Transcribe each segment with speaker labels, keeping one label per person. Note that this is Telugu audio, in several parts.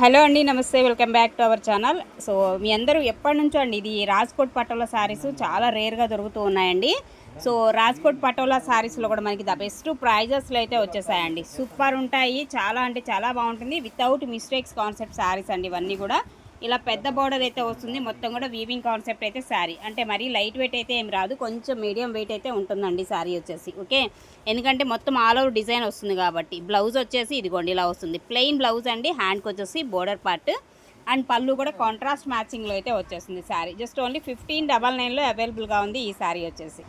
Speaker 1: హలో అండి నమస్తే welcome back to our channel. So మీ అందరూ ఎప్పటి నుంచో అండి ఇది రాజ్కోట్ పటోలా శారీస్ చాలా రేర్గా దొరుకుతూ ఉన్నాయండి. సో రాజ్కోట్ పటోలా శారీస్లో కూడా మనకి ద బెస్ట్ ప్రైజెస్లో అయితే వచ్చేసాయండి. సూపర్ ఉంటాయి చాలా అంటే చాలా బాగుంటుంది. వితౌట్ మిస్టేక్స్ కాన్సెప్ట్ శారీస్ అండి ఇవన్నీ కూడా. ఇలా పెద్ద బోర్డర్ అయితే వస్తుంది. మొత్తం కూడా వీవింగ్ కాన్సెప్ట్ అయితే శారీ అంటే మరీ లైట్ వెయిట్ అయితే ఏం రాదు. కొంచెం మీడియం వెయిట్ అయితే ఉంటుందండి శారీ వచ్చేసి. ఓకే ఎందుకంటే మొత్తం ఆల్ ఓవర్ డిజైన్ వస్తుంది కాబట్టి. బ్లౌజ్ వచ్చేసి ఇదిగోండి ఇలా వస్తుంది. ప్లెయిన్ బ్లౌజ్ అండి. హ్యాండ్కి వచ్చేసి బోర్డర్ పార్ట్ అండ్ పళ్ళు కూడా కాంట్రాస్ట్ మ్యాచింగ్లో అయితే వచ్చేసింది sari just only fifteen double నైన్లో అవైలబుల్గా ఉంది ఈ శారీ వచ్చేసి.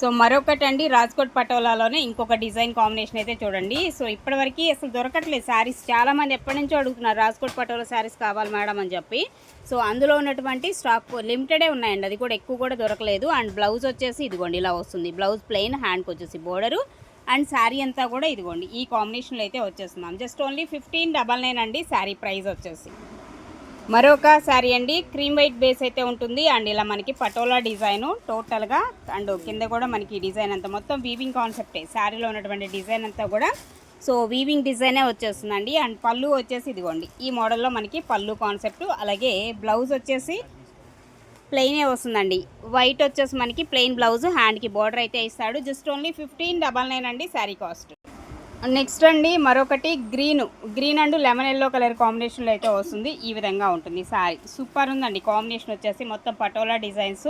Speaker 1: సో మరొకటి అండి రాజ్కోట్ పటోలాలోనే ఇంకొక డిజైన్ కాంబినేషన్ అయితే చూడండి. సో ఇప్పటివరకు అసలు దొరకట్లేదు శారీస్. చాలా మంది ఎప్పటి నుంచో అడుగుతున్నారు రాజ్కోట్ పటోలా శారీస్ కావాలి మేడం అని చెప్పి. సో అందులో ఉన్నటువంటి స్టాక్ లిమిటెడే ఉన్నాయండి. అది కూడా ఎక్కువ కూడా దొరకలేదు. అండ్ బ్లౌజ్ వచ్చేసి ఇదిగోండి ఇలా వస్తుంది. బ్లౌజ్ ప్లెయిన్ హ్యాండ్కి వచ్చేసి బోర్డరు. అండ్ శారీ అంతా కూడా ఇదిగోండి. ఈ కాంబినేషన్లో అయితే వచ్చేస్తున్నాం. Just only fifteen double nine అండి శారీ ప్రైస్ వచ్చేసి. మరొక శారీ అండి క్రీమ్ వైట్ బేస్ అయితే ఉంటుంది. అండ్ ఇలా మనకి పటోలా డిజైన్ టోటల్గా అండ్ కింద కూడా మనకి డిజైన్ అంతా మొత్తం వీవింగ్ కాన్సెప్టే శారీలో ఉన్నటువంటి డిజైన్ అంతా కూడా. సో వీవింగ్ డిజైనే వచ్చేస్తుందండి. అండ్ పళ్ళు వచ్చేసి ఇదిగోండి. ఈ మోడల్లో మనకి పళ్ళు కాన్సెప్ట్ అలాగే బ్లౌజ్ వచ్చేసి ప్లెయినే వస్తుందండి. వైట్ వచ్చేసి మనకి ప్లెయిన్ బ్లౌజ్ హ్యాండ్కి బార్డర్ అయితే ఇస్తాడు. Just only fifteen double nine అండి శారీ కాస్ట్ నెక్స్ట్ అండి మరొకటి green. Green and lemon yellow colour కాంబినేషన్లో అయితే వస్తుంది. ఈ విధంగా ఉంటుంది సారీ. సూపర్ ఉందండి కాంబినేషన్ వచ్చేసి మొత్తం పటోలా డిజైన్స్.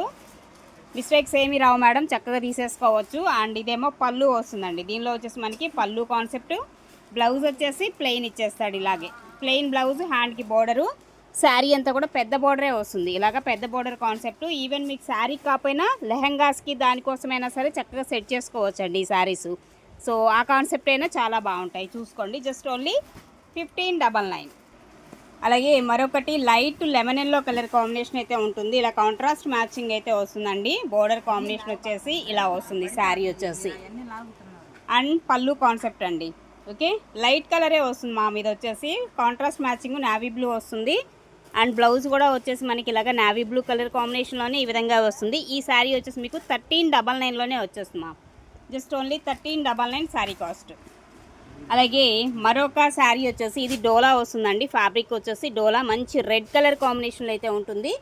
Speaker 1: మిస్టేక్స్ ఏమి రావు మేడం చక్కగా తీసేసుకోవచ్చు. అండ్ ఇదేమో పళ్ళు వస్తుందండి. దీనిలో వచ్చేసి మనకి పళ్ళు కాన్సెప్ట్. బ్లౌజ్ వచ్చేసి ప్లెయిన్ ఇచ్చేస్తాడు ఇలాగే. ప్లెయిన్ బ్లౌజ్ హ్యాండ్కి బోర్డరు. శారీ అంతా కూడా పెద్ద బోర్డరే వస్తుంది. ఇలాగ పెద్ద బోర్డర్ కాన్సెప్ట్. ఈవెన్ మీకు శారీ కాకపోయినా లెహంగాస్కి దానికోసమైనా సరే చక్కగా సెట్ చేసుకోవచ్చు అండి ఈ శారీస్ సో ఆ కాన్సెప్ట్ అయినా చాలా బాగుంటాయి. చూసుకోండి. Just only fifteen double nine. అలాగే మరొకటి light lemon yellow colour combination అయితే ఉంటుంది. ఇలా కాంట్రాస్ట్ మ్యాచింగ్ అయితే వస్తుందండి. బోర్డర్ కాంబినేషన్ వచ్చేసి ఇలా వస్తుంది. శారీ వచ్చేసి. అండ్ పళ్ళు కాన్సెప్ట్ అండి. ఓకే? లైట్ కలరే వస్తుంది మా మీద వచ్చేసి. కాంట్రాస్ట్ మ్యాచింగ్ నావీ బ్లూ వస్తుంది. అండ్ బ్లౌజ్ కూడా వచ్చేసి మనకి ఇలాగ నావీ బ్లూ కలర్ కాంబినేషన్లోనే ఈ విధంగా వస్తుంది. ఈ శారీ వచ్చేసి మీకు థర్టీన్ డబల్ నైన్లోనే వచ్చేస్తుంది మా just only thirteen double nine sari cost. అలాగే మరొక శారీ వచ్చేసి ఇది డోలా వస్తుందండి ఫ్యాబ్రిక్ వచ్చేసి డోలా మంచి రెడ్ కలర్ కాంబినేషన్లో అయితే ఉంటుంది.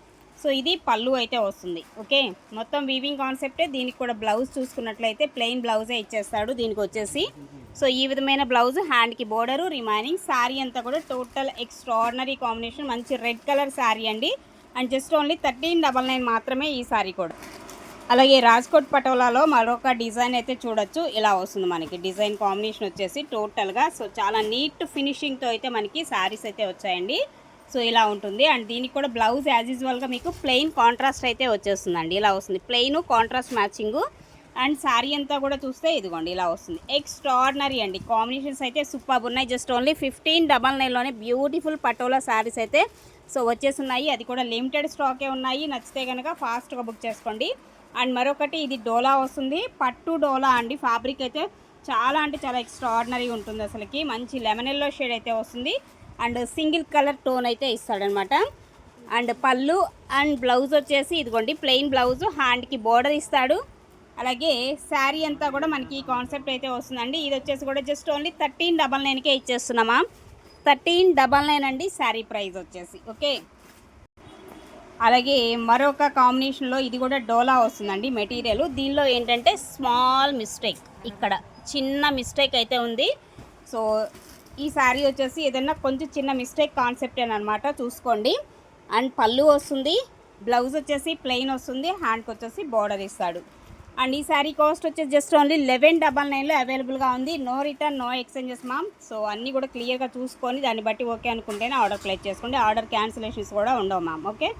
Speaker 1: సో ఇది పళ్ళు అయితే వస్తుంది ఓకే? మొత్తం వీవింగ్ కాన్సెప్టే దీనికి కూడా బ్లౌజ్ చూసుకున్నట్లయితే ప్లెయిన్ బ్లౌజే ఇచ్చేస్తాడు దీనికి వచ్చేసి. సో ఈ విధమైన బ్లౌజ్ హ్యాండ్కి బోర్డరు రిమైనింగ్ శారీ అంతా కూడా టోటల్ ఎక్స్ట్రాడినరీ కాంబినేషన్ మంచి రెడ్ కలర్ శారీ అండి. And just only thirteen double nine మాత్రమే ఈ శారీ కూడా. అలాగే రాజ్కోట్ పటోలాలో మరొక డిజైన్ అయితే చూడొచ్చు. ఇలా వస్తుంది మనకి. డిజైన్ కాంబినేషన్ వచ్చేసి టోటల్గా సో చాలా నీట్ ఫినిషింగ్తో అయితే మనకి శారీస్ అయితే వచ్చాయండి. సో ఇలా ఉంటుంది. అండ్ దీనికి కూడా బ్లౌజ్ యాజ్ యూజువల్గా మీకు ప్లెయిన్ కాంట్రాస్ట్ అయితే వచ్చేస్తుందండి. ఇలా వస్తుంది. Plain contrast matching. And sari అంతా కూడా చూస్తే ఇదిగోండి ఇలా వస్తుంది. ఎక్స్ట్రాడినరీ అండి. కాంబినేషన్స్ అయితే సూపర్ ఉన్నాయి. జస్ట్ ఓన్లీ ఫిఫ్టీన్ డబల్ నైన్లోనే బ్యూటిఫుల్ పటోలా శారీస్ అయితే సో వచ్చేస్తున్నాయి. అది కూడా లిమిటెడ్ స్టాకే ఉన్నాయి. నచ్చితే కనుక ఫాస్ట్గా బుక్ చేసుకోండి. అండ్ మరొకటి ఇది డోలా వస్తుంది. పట్టు డోలా అండి. ఫ్యాబ్రిక్ అయితే చాలా అంటే చాలా ఎక్స్ట్రాడినరీ ఉంటుంది అసలుకి. మంచి లెమన్ ఎల్లో షేడ్ అయితే వస్తుంది. అండ్ సింగిల్ కలర్ టోన్ అయితే ఇస్తాడనమాట. అండ్ పళ్ళు అండ్ బ్లౌజ్ వచ్చేసి ఇదిగోండి ప్లెయిన్ బ్లౌజ్ హ్యాండ్కి బోర్డర్ ఇస్తాడు. అలాగే శారీ అంతా కూడా మనకి ఈ కాన్సెప్ట్ అయితే వస్తుందండి. ఇది వచ్చేసి కూడా జస్ట్ ఓన్లీ థర్టీన్ డబల్ నైన్కే ఇచ్చేస్తున్నామా? థర్టీన్ డబల్ నైన్ అండి శారీ ప్రైస్ వచ్చేసి. ఓకే? అలాగే మరొక కాంబినేషన్లో ఇది కూడా డోలా వస్తుందండి మెటీరియల్. దీనిలో ఏంటంటే స్మాల్ మిస్టేక్. ఇక్కడ చిన్న మిస్టేక్ అయితే ఉంది. సో ఈ శారీ వచ్చేసి ఏదైనా కొంచెం చిన్న మిస్టేక్ కాన్సెప్ట్ అనమాట చూసుకోండి. అండ్ పళ్ళు వస్తుంది బ్లౌజ్ వచ్చేసి ప్లెయిన్ వస్తుంది హ్యాండ్కి వచ్చేసి బార్డర్ ఇస్తాడు. అండ్ ఈ శారీ కాస్ట్ వచ్చేసి జస్ట్ ఓన్లీ లెవెన్ డబల్ నైన్లో అవైలబుల్గా ఉంది. No return no exchanges ma'am so అన్నీ కూడా క్లియర్గా చూసుకొని దాన్ని బట్టి ఓకే అనుకుంటేనే ఆర్డర్ ప్లేస్ చేసుకోండి. ఆర్డర్ క్యాన్సిలేషన్స్ కూడా ఉండవు మ్యామ్ ఓకే?